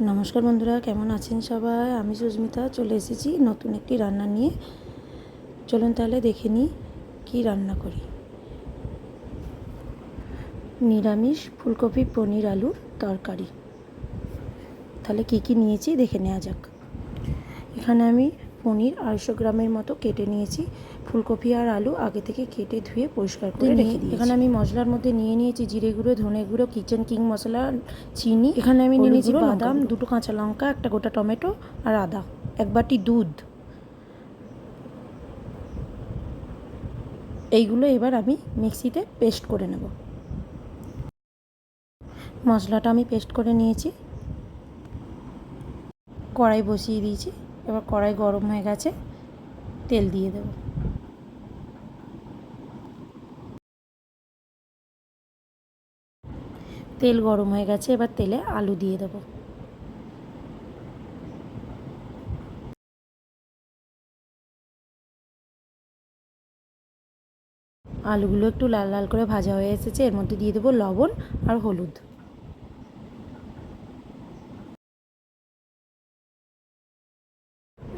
নমস্কার বন্ধুরা, কেমন আছেন সবাই? আমি সুস্মিতা, চলে এসেছি নতুন একটি রান্না নিয়ে। চলুন তাহলে দেখে নিই কী রান্না করি। নিরামিষ ফুলকপি পনির আলুর তরকারি। তাহলে কি কি নিয়েছি দেখে নেওয়া যাক। এখানে আমি পনির আড়াইশো গ্রামের মতো কেটে নিয়েছি। ফুলকপি আর আলু আগে থেকে কেটে ধুয়ে পরিষ্কার করে রেখে দিই এখানে আমি মশলার মধ্যে নিয়ে নিয়েছি জিরে গুঁড়ো ধনে গুঁড়ো কিচেন কিং মশলা চিনি এখানে আমি নিয়ে নিয়েছি বাদাম দুটো কাঁচা লঙ্কা একটা গোটা টমেটো আর আদা এক বাটি দুধ। এইগুলো এবার আমি মিক্সিতে পেস্ট করে নেব। মশলাটা আমি পেস্ট করে নিয়েছি। কড়াই বসিয়ে দিয়েছি। এবার কড়াই গরম হয়ে গেছে, তেল দিয়ে দেব। তেল গরম হয়ে গেছে, এবার তেলে আলু দিয়ে দেব। আলুগুলো একটু লাল লাল করে ভাজা হয়ে এসেছে, এর মধ্যে দিয়ে দেবো লবণ আর হলুদ।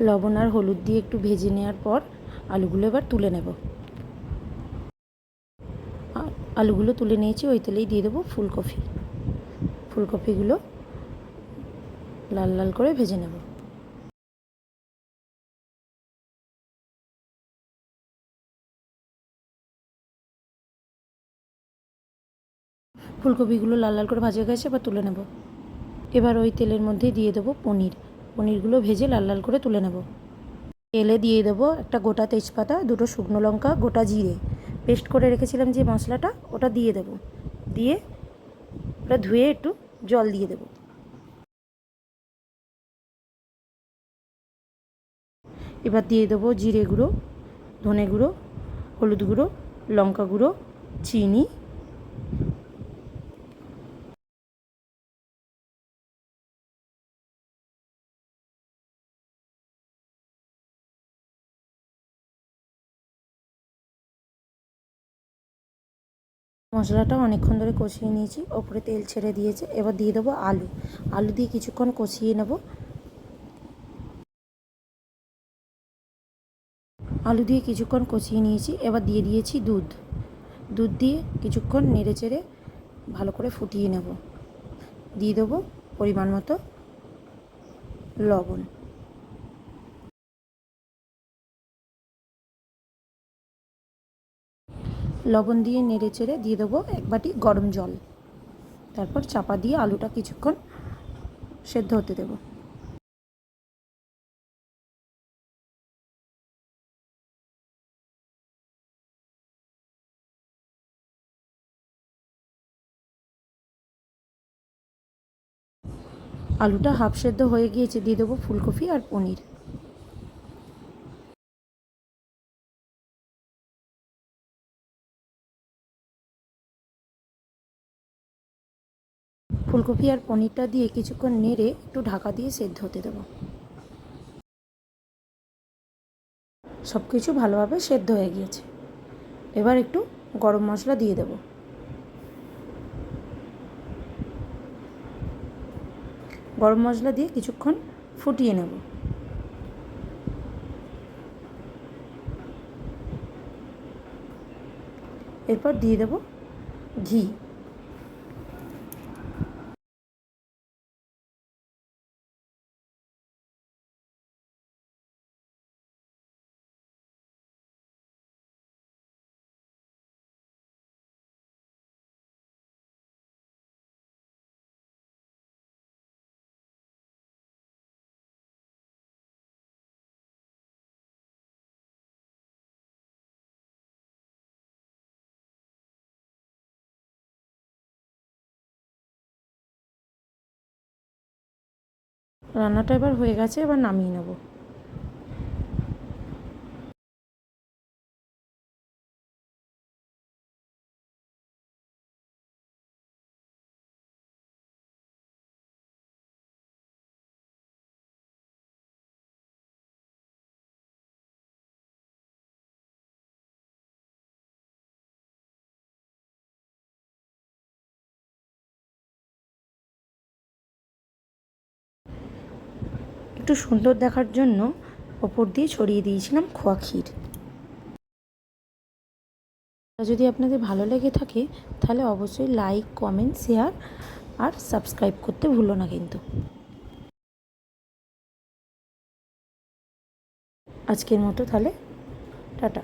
লবণ আর হলুদ দিয়ে একটু ভেজে নেওয়ার পর আলুগুলো এবার তুলে নেব। আলুগুলো তুলে নিয়েছি, ওই তেলেই দিয়ে দেবো ফুলকপি। ফুলকপিগুলো লাল লাল করে ভেজে নেব। ফুলকপিগুলো লাল লাল করে ভাজা গেছে, এবার তুলে নেব। এবার ওই তেলের মধ্যে দিয়ে দেবো পনির। পনিরগুলো ভেজে লাল লাল করে তুলে নেব। তেলে দিয়ে দেবো একটা গোটা তেজপাতা, দুটো শুকনো লঙ্কা, গোটা জিরে। পেস্ট করে রেখেছিলাম যে মশলাটা, ওটা দিয়ে দেবো। দিয়ে ওটা ধুয়ে একটু জল দিয়ে দেবো। এবার দিয়ে দেবো জিরে গুঁড়ো, ধনে গুঁড়ো, হলুদ গুঁড়ো, লঙ্কা গুঁড়ো, চিনি মশলাটা অনেকক্ষণ ধরে কষিয়ে নিয়েছি। ওপরে তেল ছেড়ে দিয়েছে। এবার দিয়ে দেবো আলু। আলু দিয়ে কিছুক্ষণ কষিয়ে নেব। আলু দিয়ে কিছুক্ষণ কষিয়ে নিয়েছি। এবার দিয়ে দিয়েছি দুধ। দুধ দিয়ে কিছুক্ষণ নেড়ে চেড়ে ভালো করে ফুটিয়ে নেব। দিয়ে দেবো পরিমাণ মতো লবণ। লবণ দিয়ে নেড়ে চেড়ে দিয়ে দেবো এক বাটি গরম জল। তারপর চাপা দিয়ে আলুটা কিছুক্ষণ সেদ্ধ হতে দেব। আলুটা হাফ সেদ্ধ হয়ে গিয়েছে, দিয়ে দেবো ফুলকপি আর পনির। ফুলকপি আর পনিরটা দিয়ে কিছুক্ষণ নেড়ে একটু ঢাকা দিয়ে সেদ্ধ হতে দেবো। সব কিছু ভালোভাবে সেদ্ধ হয়ে গিয়েছে। এবার একটু গরম মশলা দিয়ে দেব। গরম মশলা দিয়ে কিছুক্ষণ ফুটিয়ে নেব। এরপর দিয়ে দেব ঘি। রান্নাটা এবার হয়ে গেছে এবার নামিয়ে নেব। একটু সুন্দর দেখার জন্য ওপর দিয়ে ছড়িয়ে দিয়েছিলাম খোয়া ক্ষীর। যদি আপনাদের ভালো লেগে থাকে, তাহলে অবশ্যই লাইক কমেন্ট শেয়ার আর সাবস্ক্রাইব করতে ভুলো না কিন্তু। আজকের মতো তাহলে টাটা।